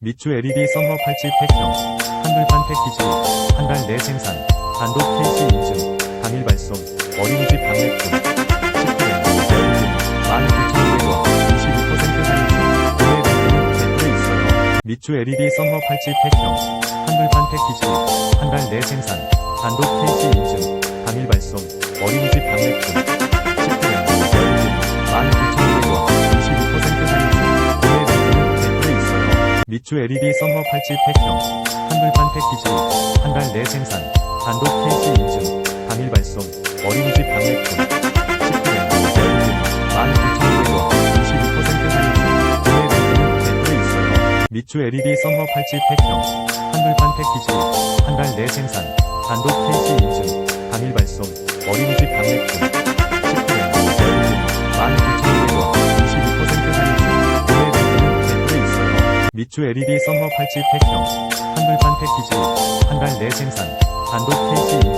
미추 LED 썸머 팔찌 팩형 한글판 패키지 한 달 내 생산 단독 KC 인증 당일 발송 어린이집 방매품 10%랜드 여행금 19,200원 22% 할인 중 구매 링크는 댓글에 있어요. 미추 LED 썸머 팔찌 팩형 한글판 패키지 한 달 내 생산 단독 KC 인증 당일 발송 어린이집 방매품 미추 LED 썸머 팔찌 팩형 한글판 패키지 한 달 내 생산 단독 KC 인증 당일 발송 어린이집 방매품 10%랜드 여행금 19,200원 22% 할인 중 구매 링크는 댓글에 있어요. 미추 LED 썸머 팔찌 팩형 한글판 패키지 한 달 내 생산 단독 KC 인증 당일 발송 미추 LED 썸머 팔찌 팩형 한글판 패키지 한 달 내 생산 단독 인증